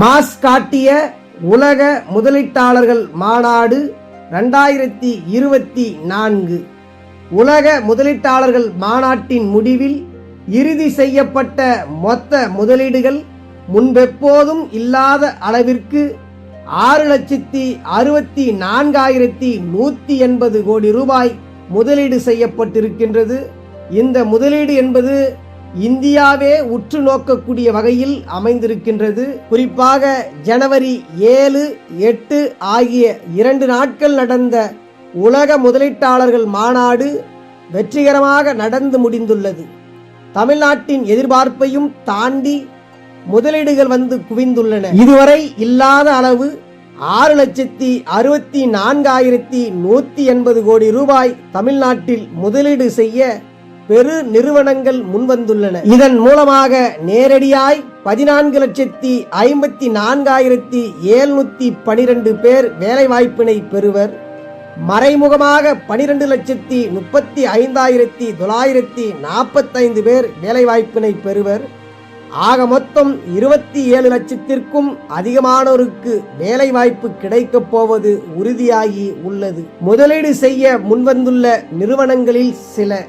Mass காட்டிய உலக முதலீட்டாளர்கள் மாநாடு ரெண்டாயிரத்தி இருபத்தி நான்கு. உலக முதலீட்டாளர்கள் மாநாட்டின் முடிவில் இறுதி செய்யப்பட்ட மொத்த முதலீடுகள் முன்பெப்போதும் இல்லாத அளவிற்கு ஆறு லட்சத்தி அறுபத்தி நான்காயிரத்தி நூற்றி எண்பது கோடி ரூபாய் முதலீடு செய்யப்பட்டிருக்கின்றது. இந்த முதலீடு என்பது இந்தியாவே உற்று நோக்கக்கூடிய வகையில் அமைந்திருக்கின்றது. குறிப்பாக ஜனவரி ஏழு எட்டு ஆகிய இரண்டு நாட்கள் நடந்த உலக முதலீட்டாளர்கள் மாநாடு வெற்றிகரமாக நடந்து முடிந்துள்ளது. தமிழ்நாட்டின் எதிர்பார்ப்பையும் தாண்டி முதலீடுகள் வந்து குவிந்துள்ளன. இதுவரை இல்லாத அளவு ஆறு லட்சத்தி அறுபத்தி நான்காயிரத்தி நூற்றி எண்பது கோடி ரூபாய் தமிழ்நாட்டில் முதலீடு செய்ய பெரு நிறுவனங்கள் முன்வந்துள்ளன. இதன் மூலமாக நேரடியாய் பதினான்கு லட்சத்தி ஐம்பத்தி நான்காயிரத்தி எழுநூத்தி பனிரெண்டு பேர் வேலைவாய்ப்பினை பெறுவர். மறைமுகமாக பனிரெண்டு லட்சத்தி முப்பத்தி ஐந்தாயிரத்தி தொள்ளாயிரத்தி நாற்பத்தைந்து பேர் வேலைவாய்ப்பினை பெறுவர். ஆக மொத்தம் இருபத்தி ஏழு லட்சத்திற்கும் அதிகமானோருக்கு வேலைவாய்ப்பு கிடைக்கப் போவது உறுதியாகி உள்ளது. முதலீடு செய்ய முன்வந்துள்ள நிறுவனங்களில் சில.